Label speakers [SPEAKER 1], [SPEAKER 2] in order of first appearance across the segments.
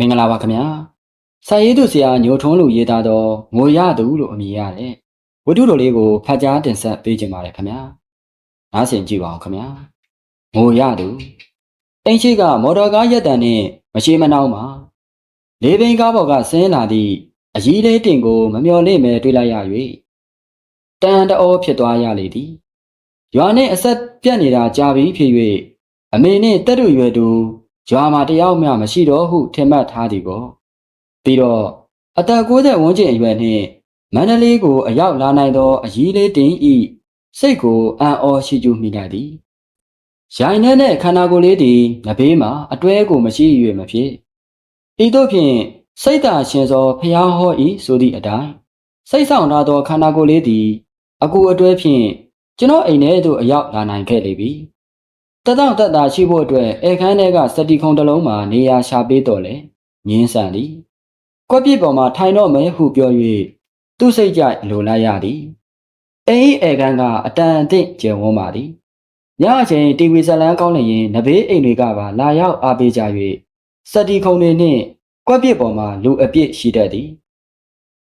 [SPEAKER 1] မင်္ဂလာပါခင်ဗျာစာရေးသူဆရာညိုထွန်းလူရေးသားသောငိုရသူလို့အမည်ရတဲ့ဝတ္ထုတော်လေးကိုဖတ်ကြားတင်ဆက်ပေးခြင်းပါတယ်ခင်ဗျာနားဆင်ကြည့်ပါဦးခင်ဗျာငိုရသူအင်းရှိကမော်တော်ကားရက်တန်နဲ့မရှိမနှောင်းမှာလေးဘိန်းကားပေါ်ကဆင်းလာသည့်အကြီးလေးတင်ကိုမမျော်လင့်ပဲတွေ့လိုက်ရ၍တန်တအောဖြစ်သွားရလေသည်ရွာနှင့်အဆက်ပြတ်နေတာကြာပြီဖြစ်၍အမေနှင့်တက်တူရွယ်သူ ရွာမှာတယောက်မှမရှိတော့ဟုထင်မှတ်ထားသည်ကိုပြီးတော့အသက်60ဝန်းကျင်အရွယ်နှင့်မန္တလေးကိုအရောက်လာနိုင်သောအကြီးလေးတင်ဤစိတ်ကိုအံ့ဩရှိကျူးမိလိုက်သည်ရိုင်နှဲ့တဲ့ခန္ဓာကိုယ်လေးသည်ငဘေးမှာအတွဲကိုမရှိ၍မဖြစ်ဤသို့ဖြင့်စိတ်သာရှင်သောဖျားဟောဤဆိုသည့်အတိုင်းစိတ်ဆောင်ထားသောခန္ဓာကိုယ်လေးသည်အကူအတွဲဖြင့်ကျွန်တော်အိမ်ထဲသို့အရောက်လာနိုင်ခဲ့လေပြီ တတောင့်တတရှိဖို့အတွက်ဧခန်းထဲကစတီခုံတစ်လုံးမှာနေရာရှာပေးတော်လေငင်းဆန်သည်ကွက်ပြစ်ပေါ်မှာထိုင်တော့မယ်ဟုပြော၍သူ့စိတ်ကြိုက်လိုလိုက်ရသည်အိမ်ဧခန်းကအတန်အသင့်ကျယ်ဝန်းပါသည်ညအချိန်တီဗီဇလန်းကောင်းနေရင်နဘေးအိမ်တွေကပါလာရောက်အားပေးကြ၍စတီခုံတွေနှင့်ကွက်ပြစ်ပေါ်မှာလူအပြစ်ရှိတတ်သည်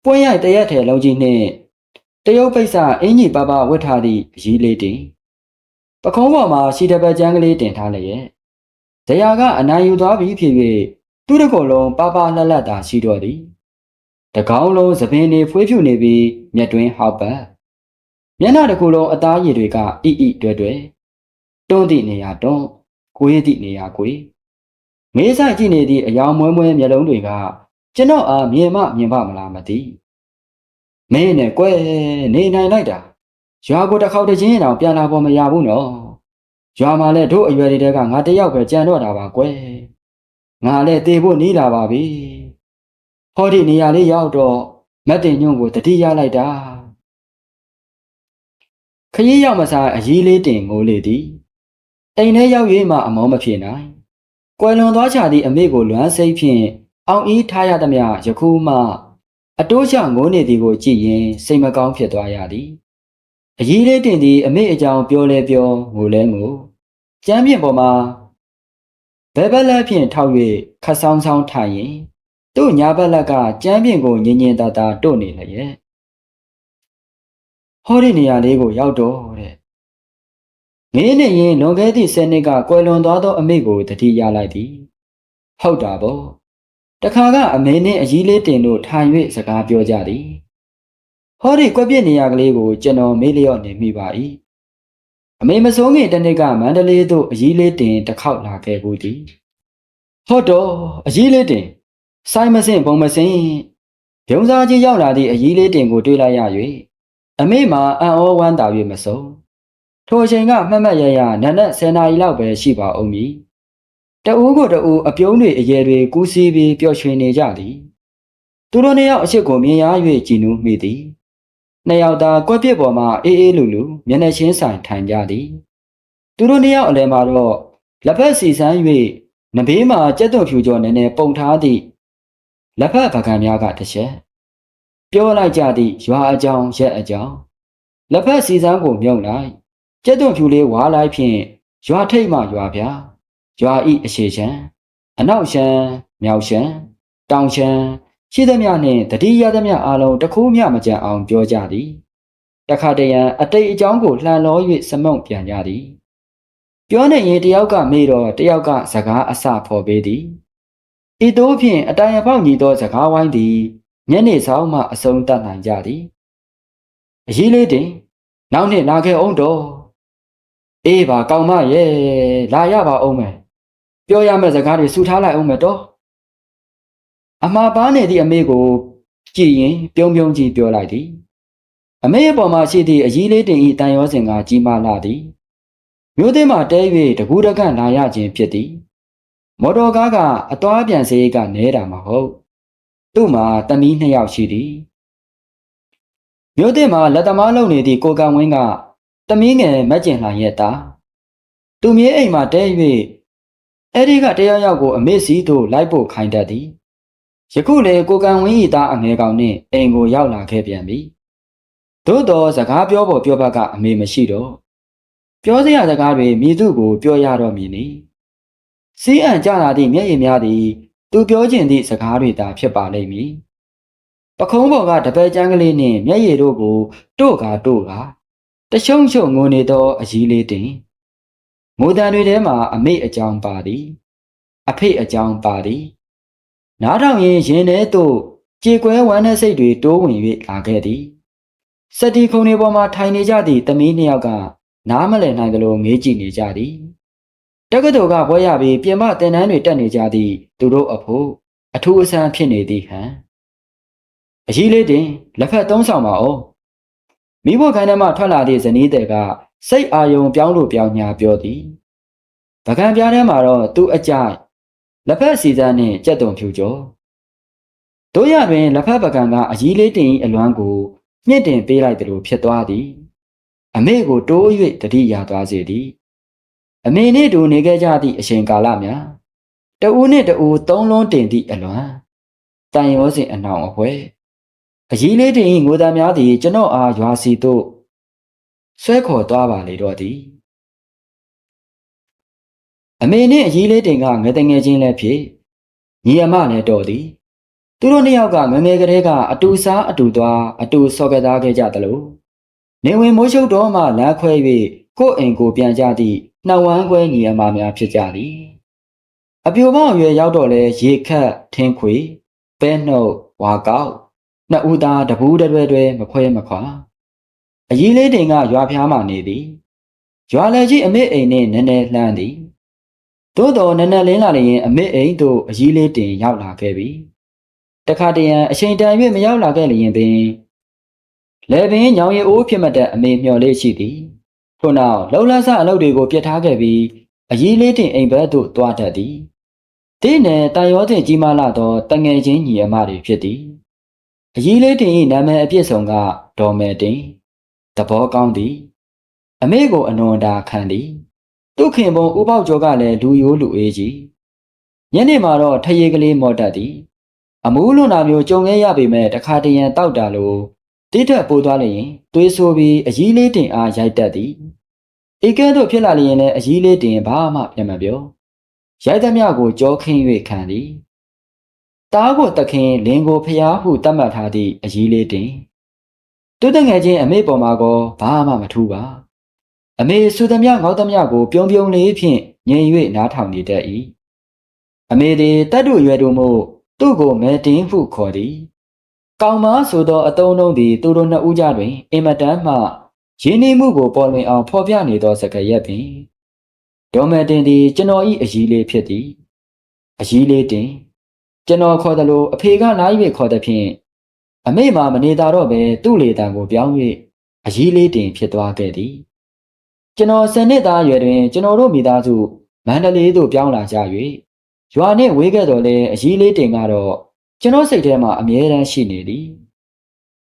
[SPEAKER 1] ပွင့်ရိုက်တရက်ထဲလုံးကြီးနှင့်တရုတ်ပိတ်စာအင်ကြီးပါပါဝတ်ထားသည့်အကြီးလေးတင် ပခုံးပေါ်မှာရှီတပတ်ကျန်းကလေးတင်ထားလျက်ဇရာကအနိုင်ယူသွားပြီးဖြစ်၍သူ့တကောလုံးပါပါလှလှသာရှိတော့သည်တကောင်းလုံးသပင်တွေဖွေးဖြူနေပြီးမျက်တွင်းဟောက်ပတ်မျက်နှာတစ်ခုလုံးအသားရည်တွေကဣဣတွဲတွဲတွန်းသည့်နေရာတွန်းကိုေးသည့်နေရာကိုေးမေးဆိုင်ကြည့်နေသည့်အယောင်မွဲမွဲမျက်လုံးတွေကကျွန်တော်အားမြင်မမြင်ပါမလားမသိမင်းနဲ့ကွဲနေနိုင်လိုက်တာ ရွာကိုတစ်ခေါက်တစ်ချင်းတောင်ပြန်လာပေါ်မရဘူးနော်ရွာမှာလဲတို့အရွယ်တွေတဲကငါတယောက်ပဲကြံတော့တာပါကွယ်ငါလည်းတေဖို့နီးလာပါပြီဟောဒီနေရာလေးရောက်တော့မတ်တင်ညွန့်ကိုတတိရလိုက်တာခရီးရောက်မစားအကြီးလေးတင်ငိုလေသည်အိမ်ထဲရောက်၍မှအမောမဖြစ်နိုင်ကွယ်လွန်သွားချသည့်အမေကိုလွမ်းစိတ်ဖြင့်အောင်ဤထားရသမျှယခုမှ အတိုးချငိုးနေသည်ကိုကြည့်ရင်စိတ်မကောင်းဖြစ်သွားရသည် အကြီးလေးတင်သည်အမေအကြောင်းပြောလဲပြောငိုလဲငိုကျမ်းပြင်ပေါ်မှာဘဲဘက်လက်ဖြင့်ထောက်၍ခတ်ဆောင်ဆောင်ထိုင်ရင်သူ့ညာဘက်လက်ကကျမ်းပြင်ကိုညင်ညင်သာသာတို့နေလျက်ဟောဒီနေရာလေးကိုရောက်တော့တဲ့ငင်းနေရင်လွန်ခဲ့သည့်ဆယ်နှစ်ကကွယ်လွန်သွားသောအမေကိုတတိရလိုက်သည်ဟုတ်တာပေါ့တခါကအမေနှင့်အကြီးလေးတင်တို့ထိုင်၍စကားပြောကြသည် ဟောဒီကွက်ပြစ်နေရကလေးကိုကျွန်တော်မေးလျော့နေမိပါ၏အမေမစိုးငင်တနေ့ကမန္တလေးသို့အကြီးလေးတင်တစ်ခေါက်လာခဲ့ဘူးသည်ဟုတ်တော့အကြီးလေးတင်ဆိုင်မစင်ဘုံမစင်ဘုံစားကြီးရောက်လာသည့်အကြီးလေးတင်ကိုတွေ့လိုက်ရ၍အမေမှာအံ့ဩဝမ်းသာ၍မဆုံးထိုအချိန်ကမှတ်မှတ်ရရနက်နက်10နာရီလောက်ပဲရှိပါအောင်မည်တအူးကိုတအူးအပြုံးတွေအရဲတွေကူးစီးပြီးပျော်ရွှင်နေကြသည်သူတို့နှစ်ယောက်အရှိကိုမြင်ရ၍ကြည်နူးမိသည် နှစ်ယောက်သာကွက်ပြစ်ပေါ်မှာအေးအေးလူလူမျက်နှာချင်းဆိုင်ထိုင်ကြသည်သူတို့နှစ်ယောက်အလယ်မှာတော့လက်ဖက်စီဆန်း၍နဘေးမှာကြက်သွန်ဖြူကျော်နည်းနည်းပုံထားသည့်လက်ဖက်ပကံများကတစ်ချက်ပြောလိုက်ကြသည့်ရွာအကြောင်းရက်အကြောင်းလက်ဖက်စီဆန်းကိုမြုံလိုက်ကျက်သွန်ဖြူလေးဝါလိုက်ဖြင့်ရွာထိတ်မှရွာပြရွာဤအရှိချံအနောက်ရှမ်းမြောက်ရှမ်းတောင်ရှမ်း ရှိသမျှနှင့်တတိယသမျှအလုံးတစ်ခုမျှမကြံအောင်ပြောကြသည်တခါတရံအတိတ်အကြောင်းကိုလှန်လော၍စမုံပြန်ကြသည်ပြောနေရင်တယောက်ကမေးတော့တယောက်ကစကားအစဖော်ပေးသည်ဤသို့ဖြင့်အတိုင်အပေါက်ညီသောစကားဝိုင်းသည်ညနေဆောင်မှအဆုံးတတ်နိုင်ကြသည်အရေးလေးတင်နောက်နှစ်လာခဲ့အောင်တော့အေးပါကောင်းမရဲ့လာရပါအောင်မယ်ပြောရမယ့်စကားတွေစူထားလိုက်အောင်မယ်တော့ အမှားပါနေသည့်အမေကိုကြည်ရင်ပြုံးပြုံးကြီးပြောလိုက်သည်အမေအပေါ်မှာရှိသည့်အကြီးလေးတင်ဤတန်ရောစင်ကကြီးမားလာသည်မြို့သိမ်းမှာတဲ၍တကူးတကန့်လာရခြင်းဖြစ်သည်မော်တော်ကားကအသွားပြန်စေးကနဲတာမဟုတ်သူ့မှာတမီးနှစ်ယောက်ရှိသည်မြို့သိမ်းမှာလက်သမားလုပ်နေသည့်ကိုကံဝင်းကတမီးငယ်မက်ကျင်လှန်ရဲ့တာသူမြေးအိမ်မှာတဲ၍အဲ့ဒီကတယောက်ယောက်ကိုအမေစီတို့လိုက်ဖို့ခိုင်းတတ်သည် ယခုလေကိုကံဝင်းဤသားအငယ်ကောင်နှင့်အိမ်ကိုရောက်လာခဲ့ပြန်ပြီသို့တော်စကားပြောဖို့ပြောဘက်ကအမေမရှိတော့ပြောစရာစကားတွေမိသူကိုပြောရတော့မည်နီစီးအံကြလာသည့်မျက်ရည်များသည်သူပြောချင်သည့်စကားတွေသာဖြစ်ပါလိမ့်မည်ပခုံးပေါ်ကတပည့်ကျန်းကလေးနှင့်မျက်ရည်တို့ကိုတို့ကာတို့ကာတရှုံရှုံငိုနေသောအကြီးလေးတင်ငိုတန်တွေထဲမှာအမိအကြောင်းပါသည် အဖေအကြောင်းပါသည် နားထောင်ရင်ရင်ထဲသို့ကြေကွဲဝမ်းတဲ့စိတ်တွေတိုးဝင်၍လာခဲ့သည်စက်တီခုံတွေပေါ်မှာထိုင်နေကြသည့်သမီးနှစ်ယောက်ကနားမလည်နိုင်သလိုမေးကြည့်နေကြသည်တက္ကသိုလ်ကဘွဲရပြီးပြင်ပသင်တန်းတွေတက်နေကြသည့်သူတို့အဖို့အထူးအဆန်းဖြစ်နေသည်ဟန်အကြီးလေးတင်လက်ဖက်သုံးဆောင်ပါဦးမိဖို့ခိုင်းထဲမှထွက်လာသည့်ဇနီးတဲ့ကစိတ်အာယုံပြောင်းလို့ပြောင်းညာပြောသည်ပကံပြားထဲမှာတော့သူ့အကြိုက် လက်ဖက်စီစမ်းနှင့်ကြက်တုံဖြူကျော်တို့ရတွင်လက်ဖက်ပကံကအကြီးလေးတင်၏အလွမ်းကိုမြင့်တင်ပေးလိုက်သလိုဖြစ်သွားသည် အမေကိုတိုး၍တတိရသွားစေသည် အမေနှင့်တူနေခဲ့ကြသည့်အချိန်ကာလများတဦးနှင့်တဦးသုံးလုံးတင်သည့်အလွမ်းတန်ရောစဉ်အနှောင်အဖွဲအကြီးလေးတင်၏ငိုသားများသည်ကျွန်တော်အားရွာစီသို့ဆွဲခေါ်သွားပါလေတော့သည် အမေနှင့်အကြီးလေးတင်ကငယ်တငယ်ချင်းလည်းဖြစ်ညီအမလည်းတော်သည်သူတို့နှစ်ယောက်ကငငယ်ကလေးကအတူစားအတူသွားအတူဆော့ကစားခဲ့ကြသလိုနေဝင်မိုးရှုပ်တော့မှလမ်းခွဲ၍ကိုယ့်အိမ်ကိုပြန်ကြသည့်နှောင်ဝမ်းခွဲညီအမများဖြစ်ကြသည်အပြိုပေါင်းရွယ်ရောက်တော့လဲရေခတ်ထင်းခွေပဲနှုတ်ဝါကောက်နှစ်ဦးသားတပူးတတွဲတွဲမခွဲမခွာအကြီးလေးတင်ကရွာဖျားမှနေသည်ရွာလည်းကြီးအမေအိမ်နှင့်နည်းနည်းလှမ်းသည် သို့တော်နည်းနည်းလင်းလာလျင်အမေအိမ်သို့အကြီးလေးတင်ရောက်လာခဲ့ပြီတခါတရံအချိန်တန်၍မရောက်လာခဲ့လျင်ပင်လေပင်ညောင်ရည်အိုးဖြစ်မတဲ့အမေမျှော်လေးရှိသည်ထို့နောက်လုံလဆအလုပ်တွေကိုပြစ်ထားခဲ့ပြီးအကြီးလေးတင်အိမ်ဘက်သို့တွားတတ်သည်ဒီနယ်တန်ရောတင်ကြီးမားလာသောတငယ်ချင်းညီအမတွေဖြစ်သည်အကြီးလေးတင်၏နာမည်အပြည့်စုံကဒေါ်မယ်တင်သဘောကောင်းသည် အမေကိုအနွန်တာခံသည် သူ့ခင်ပုံဥပေါကျော်ကလည်းလူရိုးလူအေးကြီးညနေမှာတော့ထရေကလေးမော်တတ်သည်အမူးလွန်တာမျိုးကြုံခဲ့ရပေမဲ့တခါတရံတောက်တာလို့တိတက်ပိုးသွားလျင်သွေးဆိုးပြီးအကြီးလေးတင်အားရိုက်တတ်သည်ဧကဲတို့ဖြစ်လာလျင်လည်းအကြီးလေးတင်ဘာမှပြန်မပြောရိုက်သမျှကိုကြောခင်း၍ခံသည်တားကိုတခင်လင်ကိုဖျားဟုတတ်မှတ်ထားသည့်အကြီးလေးတင်သူတငယ်ချင်းအမေပေါ်မှာကောဘာမှမထူးပါ အမေဆူသမျှငေါသမျှကိုပြုံပြုံလေးဖြင့်ငြိမ်၍နားထောင်နေတတ်၏အမေသည်တတ်တို့ရွယ်တို့မို့သူ့ကိုမဲတင်ဟုခေါ်သည်ကောင်မဆိုသောအတုံးလုံးသည်သူတို့နှစ်ဦးကြားတွင်အင်မတန်မှရင်းနှီးမှုကိုပေါ်လွင်အောင်ဖော်ပြနေသောစကားရက်ပင်ဒေါ်မတင်သည်ကျွန်တော်၏အကြီးလေးဖြစ်သည်အကြီးလေးတင်ကျွန်တော်ခေါ်သလိုအဖေကလာ၍ခေါ်သည်ဖြင့်အမေမှမနေတာတော့ပဲသူ့လေတံကိုပြောင်း၍အကြီးလေးတင်ဖြစ်သွားခဲ့သည် ကျွန်တော်ဆယ်နှစ်သားအရွယ်တွင်ကျွန်တော်တို့မိသားစုမန္တလေးသို့ပြောင်းလာကြ၍ရွာနဲ့ဝေးခဲ့တော်လဲအကြီးလေးတင်ကတော့ကျွန်တော်စိတ်ထဲမှာအမြဲတမ်းရှိနေသည်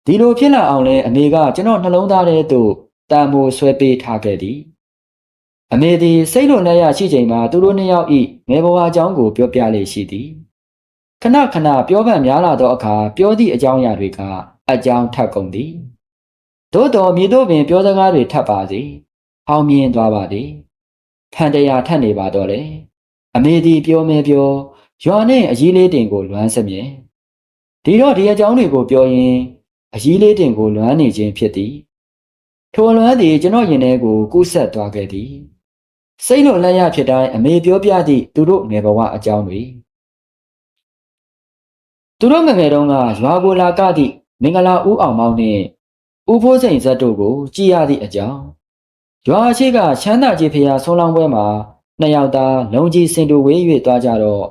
[SPEAKER 1] ဒီလိုဖြစ်လာအောင်လဲအမေကကျွန်တော်နှလုံးသားထဲသို့တန်မိုးဆွဲပေးထားခဲ့သည်အမေသည်စိတ်လိုနဲ့ရရှိချိန်မှာသူတို့နှစ်ယောက်ဤငယ်ဘဝအကြောင်းကိုပြောပြလေရှိသည်ခဏခဏပြောပန်များလာသောအခါပြောသည့်အကြောင်းအရာတွေကအကြောင်းထပ်ကုန်သည်သို့တော်မြေတို့ပင်ပြောစကားတွေထပ်ပါစေ။ အောင်မြင်သွားပါသည်။ဖန်တရားထက်နေပါတော့လေ။အမေဒီပြောမဲပြောရွာနဲ့အကြီးလေးတင်ကိုလွမ်းစမြဲ။ဒီတော့ဒီအကြောင်းတွေကိုပြောရင်အကြီးလေးတင်ကိုလွမ်းနေခြင်းဖြစ်သည်။ထိုလွမ်းသည်ကျွန်တော်ရင်ထဲကိုကူးဆက်သွားခဲ့သည်။စိတ်လိုလက်ရဖြစ်တိုင်းအမေပြောပြသည့်သူတို့ငယ်ဘဝအကြောင်းတွေသူတို့ငငယ်တုန်းကရွာကိုလာကသည့်မင်္ဂလာဦးအောင်မောင်းနှင့်ဦးဖိုးစိန်ဇက်တို့ကိုကြည်ရသည့်အကြောင်း ရွာရှိကချမ်းသာကြီးဖရာဆုံးလောင်းပွဲမှာနှစ်ယောက်သားလုံကြီးစင်တူဝေး၍သွားကြတော့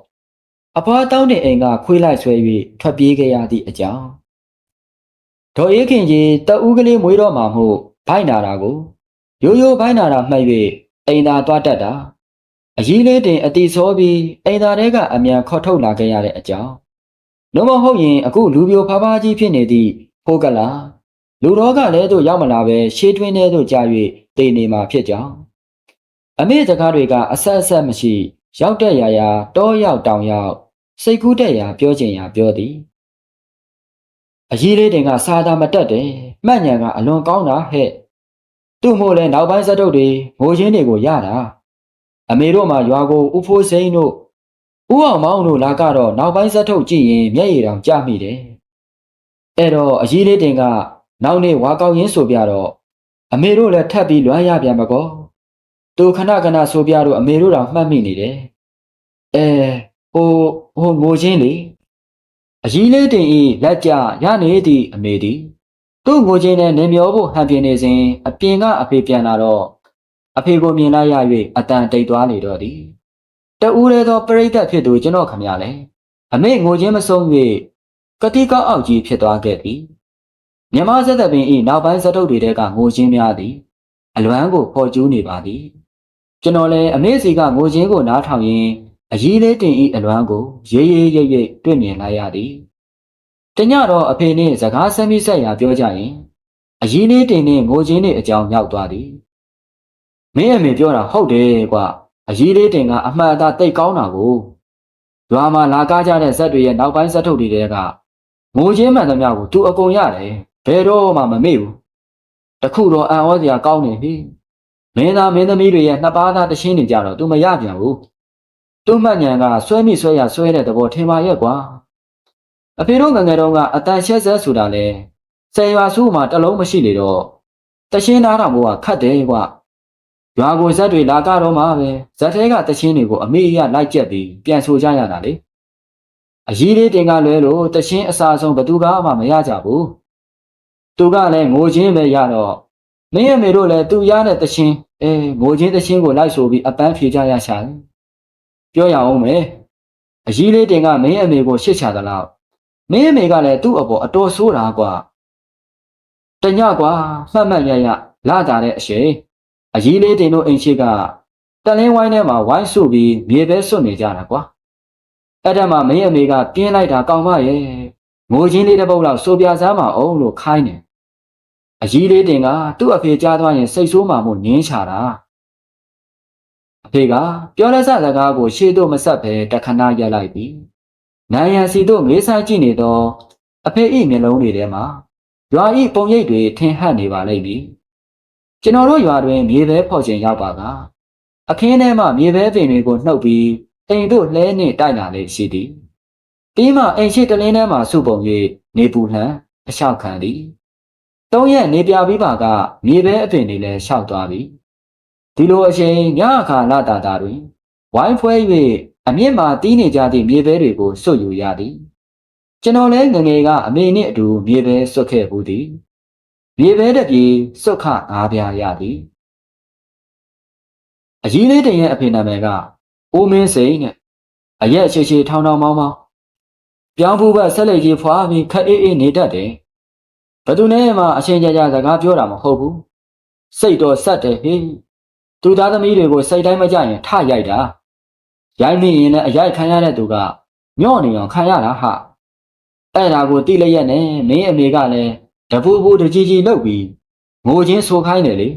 [SPEAKER 1] အဖွားတောင်းတဲ့အိမ်ကခွေးလိုက်ဆွဲ၍ထွက်ပြေးခဲ့ရသည့်အကြောင်းဒေါ်အေးခင်ကြီးတအူးကလေးမွေးတော့မှမို့ဘိုက်နာတာကိုရိုးရိုးဘိုက်နာတာမှတ်၍အိမ်သာသွားတတ်တာအကြီးလေးတင်အတီဆောပြီးအိမ်သာထဲကအမြန်ခေါ်ထုတ်လာခဲ့ရတဲ့အကြောင်းလုံးမဟုတ်ရင်အခုလူပြိုဖားဖားကြီးဖြစ်နေသည့်ဖိုးကလာ လူတော်ကလည်းတို့ရောက်မလာပဲရှေးတွင်းထဲသို့ကြာ၍တည်နေမှာဖြစ်ကြောင်းအမေစကားတွေကအဆက်အဆက်မရှိ ရောက်တဲ့ရာရာတောရောက်တောင်ရောက်စိတ်ကူးတဲ့ရာပြောချင်ရာပြောသည်အကြီးလေးတင်ကစားတာမတက်တယ်မှတ်ညံကအလွန်ကောင်းတာဟဲ့သူ့မို့လဲနောက်ပိုင်းစက်တုပ်တွေငိုချင်းတွေကိုရတာအမေတို့မှရွာကိုဥဖိုးစိန်တို့ဦးအောင်မောင်တို့လာကတော့နောက်ပိုင်းဇက်ထုတ်ကြည့်ရင်မျက်ရည်တောင်ကျမိတယ်အဲ့တော့အကြီးလေးတင်က နောက်နေ့ဝါကောက်ရင်းဆိုပြတော့အမေတို့လည်းထပ်ပြီးလွမ်းရပြန်မကောသူခဏခဏဆိုပြတော့အမေတို့တောင်မှတ်မိနေတယ်အဲဟိုဟိုငိုချင်းလေအကြီးလေးတင်ဤလက်ကြရနေသည့်အမေသည်သူ့ငိုချင်းနဲ့နေမျောဖို့ဟန်ပြနေစဉ်အပြင်ကအဖေပြန်လာတော့အဖေကိုမြင်လိုက်ရ၍အတန်တိတ်သွားလေတော့သည်တူရဲသောပရိသတ်ဖြစ်သူကျွန်တော်ခမရလဲအမေငိုချင်းမဆုံး၍ကတိကောက်အောက်ကြီးဖြစ်သွားခဲ့သည် မြမဆက်သက်ပင်ဤနောက်ပိုင်းစတုပ်တွေတဲကငိုချင်းများသည် အလွမ်းကိုပေါ်ကျူးနေပါသည်ကျွန်တော်လည်းအမေစီကငိုချင်းကိုနားထောင်ရင်းအကြီးလေးတင်ဤအလွမ်းကိုရေးရေးရိပ်ရိပ်တွေ့မြင်လိုက်ရသည်တညတော့အဖေနှင့်စကားဆက်မိဆက်ရာပြောကြရင်အကြီးလေးတင်နှင့်ငိုချင်းနှင့်အကြောင်းမြောက်သွားသည်မင်းအမေပြောတာဟုတ်တယ်ကွာအကြီးလေးတင်ကအမှန်အသားတိတ်ကောင်းတာကိုရွာမှာလာကားကြတဲ့ဇက်တွေရဲ့နောက်ပိုင်းဇက်ထုတ်တွေတဲကငိုချင်းမှန်သမျှကိုသူအကုန်ရတယ် ဘယ်တော့မှမမေ့ဘူးတခုတော့အံ့ဩစရာကောင်းနေပြီမင်းသားမင်းသမီးတွေရဲ့နှစ်ပါးသားတရှင်းနေကြတော့သူမရပြန်ဘူးသူ့မှတ်ဉဏ်ကဆွဲမိဆွဲရဆွဲတဲ့သဘောထင်ပါရဲ့ကွာအဖေတို့ငယ်ငယ်တုန်းကအတန်ရှက်ဆက်ဆိုတာလဲဆယ်ရွာစုမှာတလုံးမရှိလေတော့တရှင်းသားတော်ကခတ်တယ်ကွာရွာကိုဇက်တွေလာကတော့မှပဲဇက်သေးကတချင်းတွေကိုအမေရလိုက်ကျက်ပြီးပြန်ဆိုကြရတာလေအကြီးလေးတင်ကလွဲလို့တချင်းအစာဆုံးဘသူကမှမရကြဘူး သူကလည်းငိုချင်းပဲရတော့မင်းအမေတို့လည်းသူရတဲ့တချင်းအဲငိုချင်းတချင်းကိုလိုက်ဆိုပြီးအပန်းဖြေကြရရှာတယ်ပြောရအောင်မယ်အကြီးလေးတင်ကမင်းအမေကိုရှစ်ချသလောက်မင်းအမေကလည်းသူ့အပေါ်အတော်ဆိုးတာကွာတညကွာမှတ်မှတ်ရရလာတာတဲ့အရှိန်အကြီးလေးတင်တို့အိမ်ရှိကတလင်းဝိုင်းထဲမှာဝိုင်းစုပြီးမြေပဲစွတ်နေကြတာကွာအဲ့ဒါမှမင်းအမေကပြင်းလိုက်တာကောင်းပါရဲ့ငိုချင်းလေးတစ်ပုတ်လောက်စိုးပြစားမအောင်လို့ခိုင်းတယ် အကြီးလေးတင်ကသူ့အဖေကြားသွားရင်စိတ်ဆိုးမှမို့နင်းချတာအဖေကပြောလက်စစကားကိုရှေ့တို့မဆက်ပဲတခဏရက်လိုက်ပြီနိုင်ရန်စီတို့ငေးဆိုင်ကြည့်နေတော့အဖေဤမျက်လုံးတွေထဲမှာရွာဤပုံရိပ်တွေထင်ဟပ်နေပါလိမ့်မည်ကျွန်တော်တို့ရွာတွင်မြေပဲဖော်ခြင်းရောက်ပါကအခင်းထဲမှမြေပဲပင်တွေကိုနှုတ်ပြီးအိမ်တို့လှဲနှင့်တိုက်လာလေရှိသည်ပြီးမှအိမ်ရှိတလင်းထဲမှစုပုံ၍နေပူလှန်အလျှောက်ခံသည် သုံးရက်နေပြပြီးပါကမြေပဲအပင်တွေလည်းလျှောက်သွားပြီဒီလိုအချိန်ညအခါလာတာတာတွင်ဝိုင်းဖွဲ၍အမြင့်မှတီးနေကြသည့်မြေပဲတွေကိုစွတ်ယူရသည်ကျွန်တော်လည်းငငယ်ကအမေနှင့်အတူမြေပဲစွတ်ခဲ့ဘူးသည်မြေပဲတပြေစွတ်ခငါးပြားရသည်အကြီးလေးတင်ရဲ့အဖေနာမည်ကအိုးမင်းစိန်နဲ့အရက်ရှိရှိထောင်းထောင်းမောင်းမောင်းပြောင်းဖူးဘက်ဆက်လက်ကြီးဖွာပြီးခက်အေးအေးနေတတ်တယ် ဘသူနဲ့မှအချင်းကြကြစကားပြောတာမဟုတ်ဘူးစိတ်တော့ဆက်တယ်ဟေးသူသားသမီးတွေကိုစိတ်တိုင်းမကြရင်ထရိုက်တာရိုက်မိရင်လည်းအရိုက်ခံရတဲ့သူကညော့နေအောင်ခံရတာဟာအဲ့ဒါကိုတိလျက်နဲ့မင်းအမေကလည်းတပူပူတကြီးကြီးလှုပ်ပြီးငိုချင်းဆိုခိုင်းတယ်လေ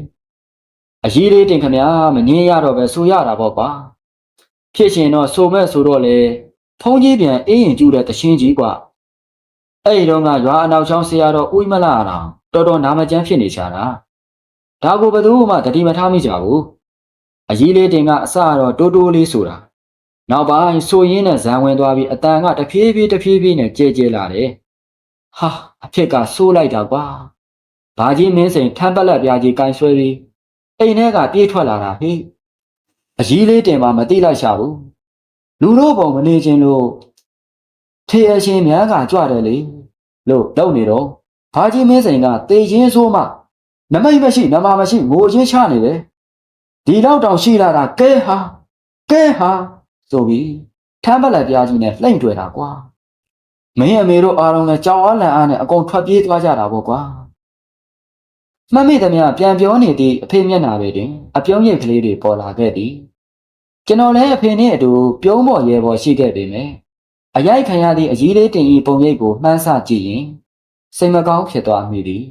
[SPEAKER 1] အကြီးလေးတင်ခမမငင်းရတော့ပဲဆိုရတာပေါ့ကွာဖြစ်ရှင်တော့ဆိုမဲ့ဆိုတော့လေဖုံးကြီးပြန်အေးရင်ကျူတဲ့တရှင်းကြီးကွာ အဲ့ဒီတော့ကရွာအနောက်ချောင်းဆရာတော်ဦးမလာအောင်တော်တော်နာမကျန်းဖြစ်နေကြတာဒါကိုဘယ်သူမှတတိမထားမိကြဘူးအကြီးလေးတင်ကအစတော့တိုးတိုးလေးဆိုတာနောက်ပိုင်းဆိုရင်းနဲ့ဇံဝင်သွားပြီးအတန်ကတဖြည်းဖြည်းတဖြည်းဖြည်းနဲ့ကြဲကြဲလာတယ်ဟာအဖြစ်ကဆိုးလိုက်တာကွာဘာကြီးမင်းစိန်ထမ်းပက်လက်ပြားကြီးကင်ဆွဲပြီးအိမ်ထဲကပြေးထွက်လာတာဟေ့အကြီးလေးတင်မှမတိလိုက်ရှာဘူးလူတို့ပုံမနေခြင်းလို့ ထေအရှင်များကကြွတယ်လေလို့လုပ်နေတော့ဘာကြီးမင်းစိန်ကတေချင်းဆိုးမှနမိတ်မရှိနမမရှိငိုချင်းချနေတယ်ဒီတော့တောင်ရှိလာတာကဲဟာကဲဟာဆိုပြီးထမ်းပက်လက်ပြားကြီးနဲ့လှိမ့်တွေ့တာကွာမင်းအမေတို့အားလုံးလည်းကြောင်အားလန်အားနဲ့အကုန်ထွက်ပြေးသွားကြတာပေါ့ကွာမမေ့သမျှပြန်ပြောနေသည့်အဖေမျက်နှာတွေတွင်အပြုံးရိပ်ကလေးတွေပေါ်လာခဲ့သည်ကျွန်တော်လည်းအဖေနှင့်အတူပြုံးပေါ်ရဲပေါ်ရှိခဲ့ပေမယ့် အရိုက်ခံရသည့်အကြီးလေးတင်ဤပုံရိပ်ကိုမှန်းဆကြည့်ရင်စိတ်မကောင်းဖြစ်သွားမိသည်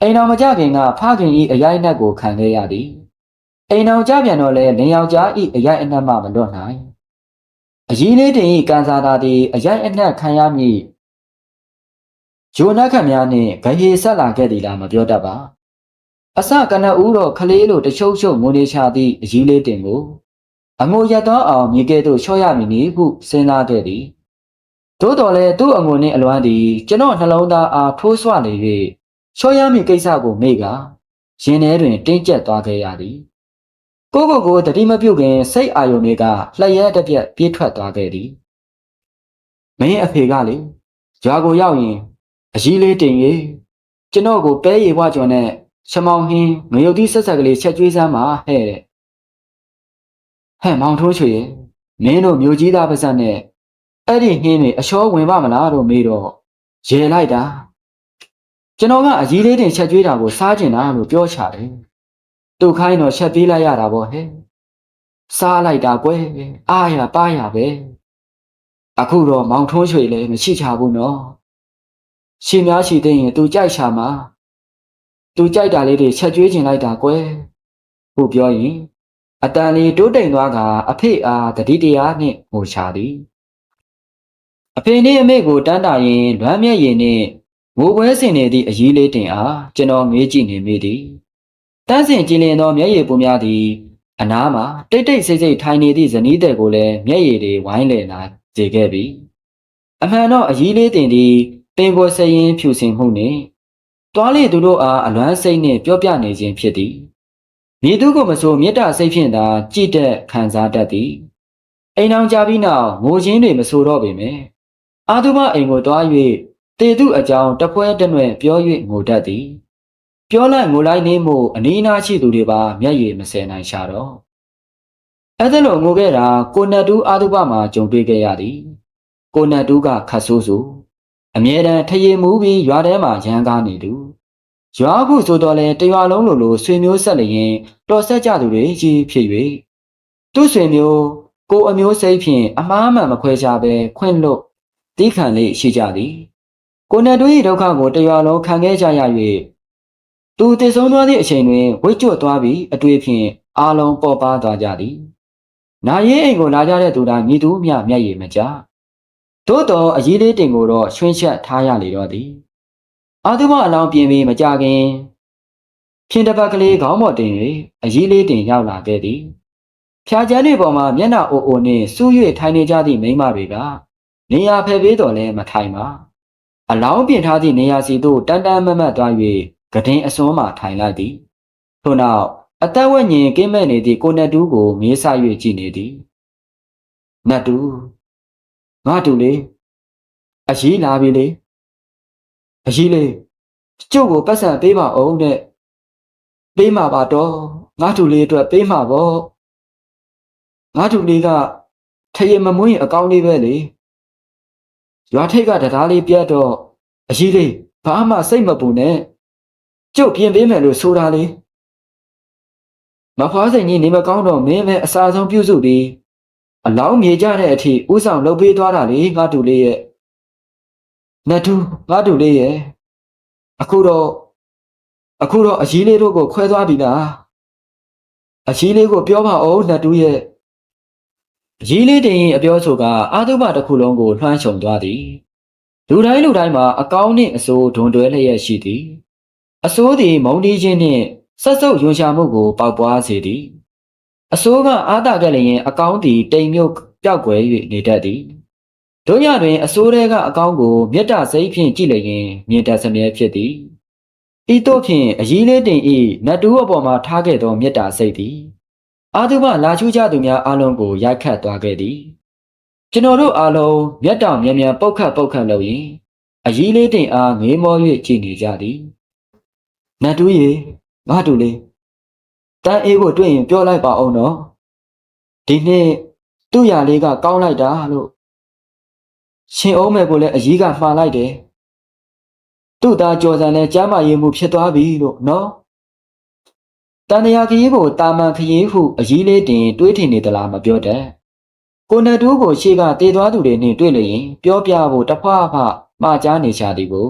[SPEAKER 1] အိမ်တော်မကြခင်ကဖခင်ဤအရိုက်နှက်ကိုခံခဲ့ရသည်အိမ်တော်ကြပြန်တော့လဲလင်ယောက်ျားဤအရိုက်အနှက်မှမလွတ်နိုင်အကြီးလေးတင်ဤကန်စာသာသည်အရိုက်အနှက်ခံရမည်ဂျိုနတ်ခတ်များနှင့်ဂရေဆက်လာခဲ့သည်လားမပြောတတ်ပါအစကနဦးတော့ခလေးလိုတချုပ်ချုပ်ငိုနေချသည့်အကြီးလေးတင်ကို အငိုရက်သွားအောင်မြေကဲ့သို့လျှော့ရမည်နည်းဟုစဉ်းစားခဲ့သည်သို့တော်လည်းသူ့အငိုနှင့်အလွမ်းသည်ကျွန်တော်နှလုံးသားအားထိုးဆွနေ၍လျှော့ရမည့်ကိစ္စကိုမေ့ကရင်ထဲတွင်တင်းကျပ်သွားခဲ့ရသည်ကိုကိုကိုတတိမပြုတ်ခင်စိတ်အာယုန်တွေကလျှက်ရဲတစ်ပြက်ပြေးထွက်သွားခဲ့သည်မင်းအဖေကလေရွာကိုရောက်ရင်အကြီးလေးတင်ရေကျွန်တော်ကိုပဲရီဝကျော်နဲ့ရှမောင်ဟင်းငရုတ်သီးဆက်ဆက်ကလေးချက်ကျွေးစမ်းပါဟဲ့တဲ့ ဟဲ့မောင်ထိုးချွေရဲ့မင်းတို့မျိုးကြီးသားပါဇက်နဲ့အဲ့ဒီဟင်းတွေအချောဝင်ပါမလားလို့မေးတော့ရေလိုက်တာကျွန်တော်ကအကြီးလေးတင်ချက်ကျွေးတာကိုစားကျင်တာလို့ပြောချတယ်သူ့ခိုင်းတော့ချက်ပေးလိုက်ရတာပေါ့ဟဲ့စားလိုက်တာကွယ်အားရပါရပဲအခုတော့မောင်ထိုးချွေလည်းမရှိချဘူးနော်ရှင်များရှိသေးရင်သူကြိုက်ချမှာသူကြိုက်တာလေးတွေချက်ကျွေးကျင်လိုက်တာကွယ်ဟုတ်ပြောရင် အတန်လေးတိုးတိမ်သွားကအဖေအားတတိတရားနှင့်ဟိုချသည်အဖေနှင့်အမေကိုတန်းတာရင်လွမ်းမျက်ရည်နှင့်ငိုပွဲစင်နေသည့်အကြီးလေးတင်အားကျွန်တော်မေးကြည့်နေမိသည်တန်းစင်ကြည်လင်သောမျက်ရည်ပူများသည်အနားမှာတိတ်တိတ်ဆိတ်ဆိတ်ထိုင်နေသည့်ဇနီးတဲ့ကိုလည်းမျက်ရည်တွေဝိုင်းလည်လာစေခဲ့ပြီအမှန်တော့အကြီးလေးတင်သည်ပင်ကိုယ်စရင်ဖြူစင်မှုနှင့်တွားလေသူတို့အားအလွမ်းစိတ်နှင့်ပြောပြနေခြင်းဖြစ်သည် မြေသူကိုမဆိုမေတ္တာစိတ်ဖြင့်သာကြည်တက်ခံစားတတ်သည်အိမ်အောင်ကြပြီးနောက်ငိုချင်းတွေမဆိုတော့ပေမယ့်အာသုမအိမ်ကိုတွား၍တေသူအကြောင်းတပွဲတနွယ်ပြော၍ငိုတတ်သည် ပြောလိုက်ငိုလိုက်နေမှုအနီးအနားရှိသူတွေပါမျက်ရည်မစဲနိုင်ရှာတော့အဲ့ဒါလိုငိုခဲ့တာကိုနတ်တူးအာသုဘမှာကြုံတွေ့ခဲ့ရသည် ကိုနတ်တူးကခတ်ဆိုးဆိုးအမြဲတမ်းထရေမူပြီးရွာထဲမှာရန်ကားနေသူ ရွာခုဆိုတော့လဲတရွာလုံးလိုလိုဆွေမျိုးဆက်လျင်တော်ဆက်ကြသူတွေကြီးဖြစ်၍သူ့ဆွေမျိုးကိုအမျိုးစိတ်ဖြင့်အမားမှန်မခွဲခြားပဲခွင့်လွတ်တီးခံလေးရှိကြသည်ကိုနတ်တို့၏ဒုက္ခကိုတရွာလုံးခံခဲ့ကြရ၍သူတည်ဆုံးသွားသည့်အချိန်တွင်ဝိတ်ကျွတ်သွားပြီးအတွေ့ဖြင့်အာလုံးပေါ်ပါသွားကြသည်နာရေးအိမ်ကိုလာကြတဲ့သူတိုင်းမိသူမျှမျက်ရည်မကြသို့တော်အရေးလေးတင်ကိုတော့ချွင်းချက်ထားရလေတော့သည် အာသုမအလောင်းပြင်ပြီးမကြခင်ဖြင်းတပတ်ကလေးခေါင်းပေါ်တင်၍အရေးလေးတင်ရောက်လာခဲ့သည်ဖြာချမ်းတွေပေါ်မှာမျက်နှာအိုအိုနှင့်စူး၍ထိုင်နေကြသည့်မိန်းမတွေကနေရာဖယ်ပေးတော်လဲမထိုင်ပါအလောင်းပြင်ထားသည့်နေရာစီသို့တန်တန်မတ်မတ်သွား၍ကဒင်းအစွန်းမှထိုင်လိုက်သည်ထို့နောက်အသက်ဝက်ညင်ကင်းမဲ့နေသည့်ကိုနတ်တူးကိုမေးဆ၍ကြည့်နေသည်နတ်တူးငါတူလေးအရေးလာပြီလေ အရေးလေးကျုပ်ကိုပတ်စံပေးပါအောင်တဲ့ပေးမှာပါတော့ငါတူလေးအတွက်ပေးမှာပေါ့ငါတူလေးကထရေမမွေးရင်အကောင်းလေးပဲလေရွာထိတ်ကတရားလေးပြတ်တော့အရေးလေးဘာမှစိတ်မပူနဲ့ကျုပ်ပြင်ပေးမယ်လို့ဆိုတာလေမဖွားစိန်ကြီးနေမကောင်းတော့မင်းပဲအစာဆုံးပြုစုပြီးအလောင်းမြေကြတဲ့အထိဥဆောင်လုပ်ပေးသွားတာလေငါတူလေးရဲ့ နတ်တူငါတူလေးရဲ့အခုတော့အခုတော့အကြီးလေးတို့ကိုခွဲသွားပြီလားအကြီးလေးကိုပြောပါဦးနတ်တူရဲ့အကြီးလေးတင်ရင်အပြောဆိုကအာသုဘတစ်ခုလုံးကိုလွှမ်းခြုံသွားသည်လူတိုင်းလူတိုင်းမှာအကောင်းနှင့်အဆိုးဒွန်တွဲလျက်ရှိသည်အဆိုးသည်မုံတီးခြင်းနှင့်ဆက်စုပ်ယွန်ရှာမှုကိုပေါက်ပွားစေသည်အစိုးကအာသာကလည်းရင်အကောင်းသည်တိမ်မြုပ်ပျောက်ကွယ်၍နေတတ်သည် တို့ရတွင်အစိုးရဲကအကောင်းကိုမေတ္တာစိတ်ဖြင့်ကြည့်လျင်မြင်တတ်စမြဲဖြစ်သည်ဤတို့ဖြင့်အကြီးလေးတင်ဤနတ်တူအပေါ်မှထားခဲ့သောမေတ္တာစိတ်သည်အာသုဘလာချူးကြသူများအလုံးကိုရိုက်ခတ်သွားခဲ့သည်ကျွန်တော်တို့အားလုံးမျက်တောင်မြန်မြန်ပုတ်ခတ်ပုတ်ခတ်လို့ရင်အကြီးလေးတင်အားငေးမော၍ကြည်နေကြသည်နတ်တူရေငါတူလေးတန်းအေးကိုတွေ့ရင်ပြောလိုက်ပါအောင်နော်ဒီနှစ်သူ့ရာလေးကကောင်းလိုက်တာလို့ ရှင်အောင်မယ်ကိုလည်းအကြီးကမှားလိုက်တယ်သူ့သားကြော်စံနဲ့ကြားမရေးမှုဖြစ်သွားပြီလို့နော်တန်တရာခရီးကိုတာမန်ခရီးဟုအကြီးလေးတင်တွေးထင်နေသလားမပြောတတ်ကိုနတူးကိုရှေ့ကတည်သွားသူတွေနဲ့တွေ့လျင်ပြောပြဖို့တဖွာဖမှားကြားနေချသည်ကို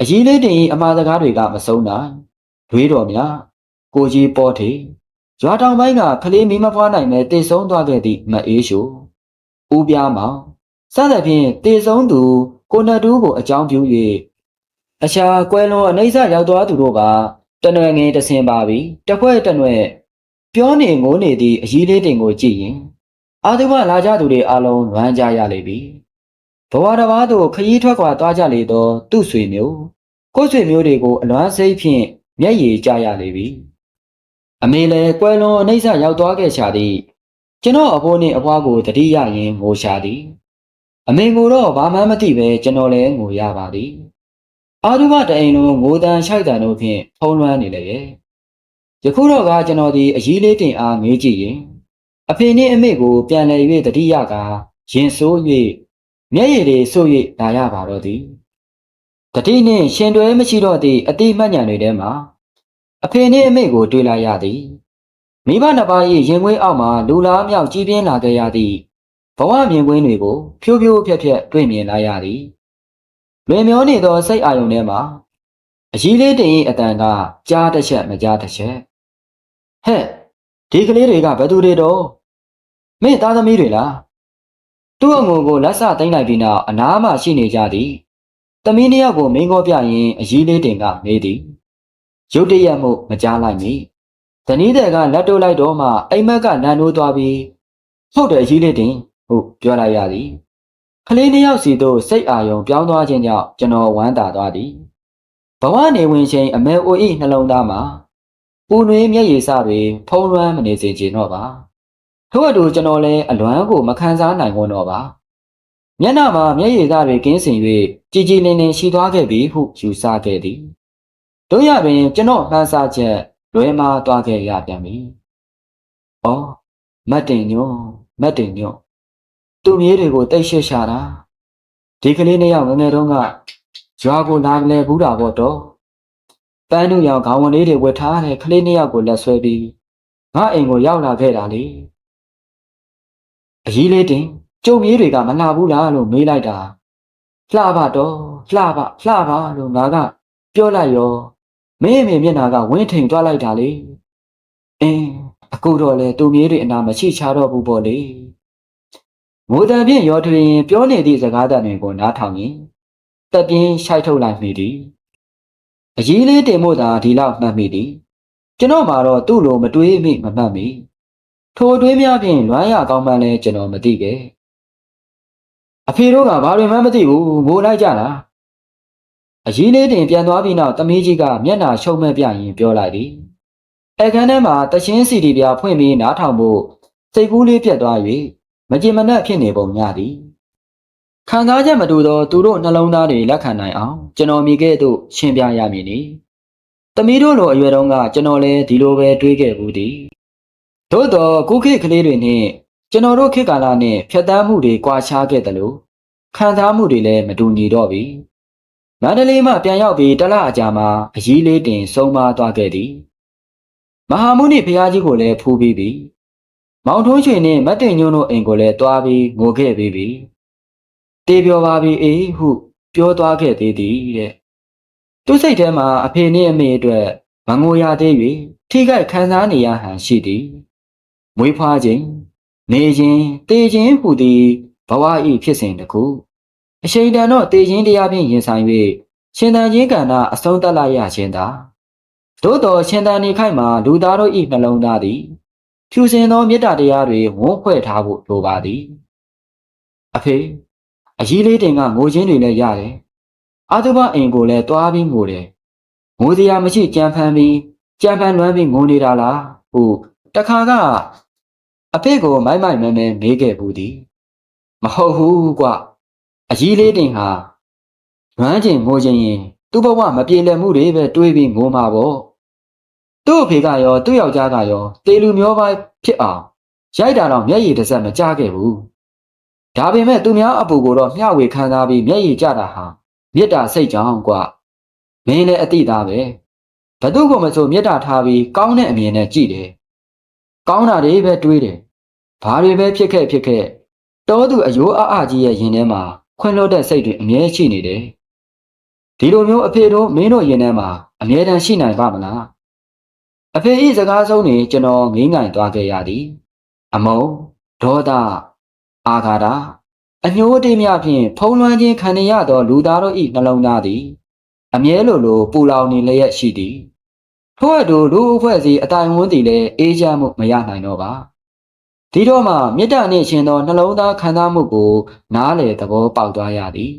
[SPEAKER 1] အကြီးလေးတင်အမှားစကားတွေကမဆုံးနိုင်တွေးတော်များကိုကြီးပေါ်ထေရွာတောင်ပိုင်းကကလေးမီးမဖွားနိုင်မဲ့တည်ဆုံးသွားခဲ့သည့်မအေးရှိုဦးပြားမောင် စသဖြင့်တည်ဆုံးသူကိုနတူးကိုအကြောင်းပြု၍အရှာကွဲလွန်အနှိမ့်ဆရောက်သွားသူတို့ကတနွယ်ငင်တဆင်ပါပြီတဖွဲတနွယ်ပြောနေငိုးနေသည့်အကြီးလေးတင်ကိုကြည့်ရင်အာသုဘလာကြသူတွေအလုံးလွမ်းကြရလိမ့်ပြီဘဝတစ်ပါးသို့ခရီးထွက်ခွာသွားကြလေသော သူ့ဆွေမျိုးကိုယ်ဆွေမျိုးတွေကိုအလွမ်းစိတ်ဖြင့်မျက်ရည်ကျရလေပြီအမေလည်းကွယ်လွန်အနှိမ့်ဆရောက်သွားခဲ့ချသည်ကျွန်တော်အဖိုးနှင့်အဖွားကိုတတိယရင်ငိုရှာသည် အမေကိုတော့ဘာမှမသိပဲကျွန်တော်လည်းငိုရပါသည်အာသုဘတအိမ်လုံးငိုတန်ရှိုက်တန်တို့ဖြင့်ဖုံးလွှမ်းနေလေရဲ့ယခုတော့ကကျွန်တော်ဒီအကြီးလေးတင်အားငေးကြည့်ရင်အဖေနှင့်အမေကိုပြန်လည်၍တတိယကရင်ဆိုး၍မျက်ရည်တွေဆိုး၍လာရပါတော့သည်တတိနှင့်ရှင်တွဲမရှိတော့သည့်အတိမတ်ညံတွေထဲမှာအဖေနှင့်အမေကိုတွေ့လာရသည်မိဘနှစ်ပါး၏ရင်ခွင်းအောက်မှလူလားမြောက်ကြီးပြင်းလာခဲ့ရသည့် ဘဝမြင်ကွင်းတွေကိုဖြိုးဖြိုးဖြက်ဖြက်တွေ့မြင်လာရသည်လွင်မျောနေသောစိတ်အာရုံထဲမှာအကြီးလေးတင်၏အတန်ကကြားတစ်ချက်မကြားတစ်ချက်ဟဲ့ဒီကလေးတွေကဘယ်သူတွေတော့မင်းသားသမီးတွေလားသူ့အငုံကိုလက်ဆသိမ့်လိုက်ပြီးနောက်အနားမှရှိနေကြသည်သမီးနှစ်ယောက်ကိုမင်းကောပြရင်အကြီးလေးတင်ကမေးသည်ရုတ်တရက်မှုမကြားလိုက်မိဇနီးတဲ့ကလက်တိုးလိုက်တော့မှအိမ်မက်ကနန်နိုးသွားပြီးဟုတ်တယ်အကြီးလေးတင် ဟုတ်ပြောလိုက်ရသည်ကလေးနှစ်ယောက်စီတို့စိတ်အာရုံပြောင်းသွားခြင်းကြောင့်ကျွန်တော်ဝမ်းသာသွားသည်ဘဝနေဝင်ချိန်အမေအိုဤနှလုံးသားမှာပူနွေးမျက်ရည်စတွေဖုံးလွှမ်းမနေစေချင်တော့ပါထို့အတူကျွန်တော်လည်းအလွမ်းကိုမခံစားနိုင်ဘူးတော့ပါမျက်နှာမှာမျက်ရည်သားတွေကင်းစင်၍ကြည်ကြည်လင်လင်ရှိသွားခဲ့ပြီဟုယူဆခဲ့သည်တို့ရပင်ကျွန်တော်မှန်းဆချက်လွဲမှားသွားခဲ့ရပြန်ပြီ။အော်မတ်တင်ညွန်းမတ်တင်ညွန်း သူမြေးတွေကိုတိတ်ရှက်ရှာတာဒီကလေးနှစ်ယောက်ငယ်ငယ်တုန်းကရွာကိုလာလဲဘူးတာပေါ့တော့ပန်းတို့ရောင်ခေါင်းဝင်လေးတွေဝတ်ထားတဲ့ကလေးနှစ်ယောက်ကိုလက်ဆွဲပြီးငါအိမ်ကိုရောက်လာခဲ့တာလေအကြီးလေးတင်ကျုံမြေးတွေကမလှဘူးလားလို့မေးလိုက်တာလှပါတော့လှပါလှပါလို့ငါကပြောလိုက်ရောမင်းအမေမျက်နှာကဝင်းထိန်သွားလိုက်တာလေအင်းအခုတော့လေသူမြေးတွေအနာမရှိချတော့ဘူးပေါ့လေ ငိုတံဖြင့်ရောထွေရင်ပြောနေသည့်စကားသံတွေကိုနားထောင်ရင်တက်ပြင်းရှိုက်ထုတ်လိုက်မိသည်အကြီးလေးတင်မို့သာဒီလောက်မှတ်မိသည်ကျွန်တော်မှာတော့သူ့လိုမတွေးမိမမှတ်မိထိုတွေးများဖြင့်လွမ်းရကောင်းမှန်းလဲကျွန်တော်မသိခဲ့အဖေတို့ကဘာတွေမှမသိဘူးငိုလိုက်ကြလားအကြီးလေးတင်ပြန်သွားပြီးနောက်တမီးကြီးကမျက်နှာရှုံမဲ့ပြရင်ပြောလိုက်သည်အခန်းထဲမှာတချင်းစီတီပြဖွင့်ပြီးနားထောင်ဖို့စိတ်ကူးလေးပြတ်သွား၍ မကြင်မနှက်ဖြစ်နေပုံများသည်ခံစားချက်မတူသောသူတို့နှလုံးသားတွေလက်ခံနိုင်အောင်ကျွန်တော်မိခဲ့သို့ရှင်းပြရမည်နီတမီးတို့လိုအရွယ်တုန်းကကျွန်တော်လည်းဒီလိုပဲတွေးခဲ့ဘူးသည်သို့တော့ကုခေတ်ကလေးတွေနဲ့ကျွန်တော်တို့ခေတ်ကာလနဲ့ဖြတ်တန်းမှုတွေကွာခြားခဲ့တယ်လို့ခံစားမှုတွေလည်းမတူညီတော့ပြီမန္တလေးမှပြန်ရောက်ပြီးတလအကြာမှာအကြီးလေးတင်ဆုံးမသွားခဲ့သည်မဟာမုနိဘုရားကြီးကိုလည်းဖူးပြီးပြီ မောင်ထွန်းရွှေနဲ့မတ်တင်ညွန်းတို့အိမ်ကိုလည်းတွားပြီးငိုခဲ့ပြီးပြီတေးပြောပါပြီအေးဟုပြောသွားခဲ့သေးသည်တဲ့သူ့စိတ်ထဲမှာအဖေနဲ့အမေအတွက်မငိုရသေး၍ထိခိုက်ခံစားနေရဟန်ရှိသည်မွေးဖွားခြင်းနေခြင်းတေခြင်းဟူသည်ဘဝ၏ဖြစ်စဉ်တစ်ခုအရှိန်တန်တော့တေခြင်းတရားဖြင့်ရင်ဆိုင်၍ရှင်တန်ခြင်းကဏ္ဍအဆုံးသတ်လိုက်ရခြင်းသာသို့တော်ရှင်တန်နေခိုက်မှာလူသားတို့၏နှလုံးသားသည် ဖြူစင်သောမေတ္တာတရားတွေဝန်းဖွဲ့ထားဖို့လိုပါသည်အဖေအကြီးလေးတင်ကငိုခြင်းတွေလည်းရတယ်အာသုဘအိမ်ကိုလည်းတွားပြီးငိုတယ်ငိုစရာမရှိကြံဖန်ပြီးကြံဖန်လွမ်းပြီးငိုနေတာလားဟုတခါကအဖေကိုမိုက်မိုက်မဲမဲမေးခဲ့ဘူးသည်မဟုတ်ဘူးကွအကြီးလေးတင်ဟာလွမ်းကျင်ငိုခြင်းရင်သူ့ဘဝမပြေလည်မှုတွေပဲတွေးပြီးငိုမှာပေါ့ သူ့အဖေကရောသူ့ယောက်ျားကရောတေလူမျိုးပိုင်းဖြစ်အောင်ရိုက်တာတော့မျက်ရည်တစ်စက်မကြခဲ့ဘူးဒါပေမဲ့သူများအပူကိုတော့မျှဝေခံစားပြီးမျက်ရည်ကျတာဟာမေတ္တာစိတ်ကြောင့်ကွမင်းလည်းအတိသားပဲဘသူကမဆိုမေတ္တာထားပြီးကောင်းတဲ့အမြင်နဲ့ကြည့်တယ်ကောင်းတာတွေပဲတွေးတယ်ဘာတွေပဲဖြစ်ခဲ့ဖြစ်ခဲ့တောသူအယိုးအအကြီးရဲ့ရင်ထဲမှာခွင်လို့တဲ့စိတ်တွေအမြဲရှိနေတယ်ဒီလိုမျိုးအဖေတို့မင်းတို့ရင်ထဲမှာအမြဲတမ်းရှိနိုင်ပါမလား အဖေဤစကားဆုံးနေကျွန်တော်ငိမ့်ငိုင်သွားခဲ့ရသည် အမုံဒေါသအာဃာတအညှိုးအတေးများဖြင့်ဖုံးလွှမ်းခြင်းခံရသောလူသားတို့၏နှလုံးသားသည် အမြဲလိုလိုပူလောင်နေလျက်ရှိသည်ထို့အတူလူအဖွဲ့အစည်းအတိုင်ဝန်းတည်လည်းအေးချမ်းမှုမရနိုင်တော့ပါဒီတော့မှမေတ္တာနှင့်ရှင်သောနှလုံးသားခံစားမှုကို နားလေသဘောပေါက်သွားရသည်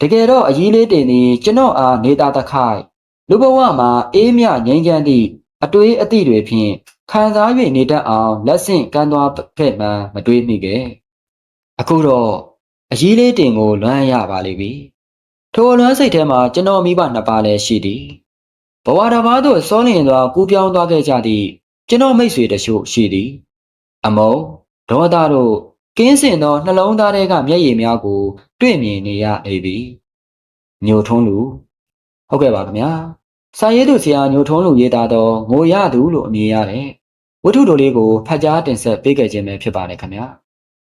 [SPEAKER 1] တကယ်တော့အကြီးလေးတင်သည်ကျွန်တော်အားနေတာတခိုက်လူဘဝမှာအေးမြငြိမ်းချမ်းသည့် အတွေးအသည့်တွေဖြင့်ခံစား၍နေတတ်အောင်လက်ဆင့်ကမ်းသွားခဲ့မှမတွေးမိခဲ့အခုတော့အကြီးလေးတင်ကိုလွမ်းရပါလိမ့်ပြီထိုလွမ်းစိတ်ထဲမှာကျွန်တော်မိဘနှစ်ပါးလည်းရှိသည်ဘဝတစ်ပါးသို့စောလျင်စွာကူးပြောင်းသွားခဲ့ကြသည့်ကျွန်တော်မိတ်ဆွေတချို့ရှိသည် အမုံဒေါသတို့ကင်းစင်သောနှလုံးသားတွေကမျက်ရည်များကို တွေ့မြင်နေရနေပြီညိုထုံးလူဟုတ်ကဲ့ပါခင်ဗျာ စာရေးသူဆရာညိုထုံးလူရေးသားသောငိုရသူလို့အမည်ရတဲ့ဝတ္ထုတော်လေးကိုဖတ်ကြားတင်ဆက်ပေးခဲ့ခြင်းပဲဖြစ်ပါတယ်ခင်ဗျာ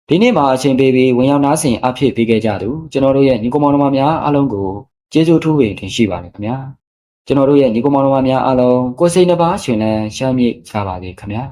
[SPEAKER 1] ဒီနေ့မှာအချိန်ပေးပြီးဝင်ရောက်နားဆင်အဖြစ်ပေးခဲ့ကြသူကျွန်တော်တို့ရဲ့ညီကောင်မောင်နှမများအားလုံးကိုကျေးဇူးထူးပင်တင်ရှိပါတယ်ခင်ဗျာကျွန်တော်တို့ရဲ့ညီကောင်မောင်နှမများအားလုံးကိုယ်စိတ်နှပါရှင်လန်းရှမ်းမြေ့ကြပါစေခင်ဗျာ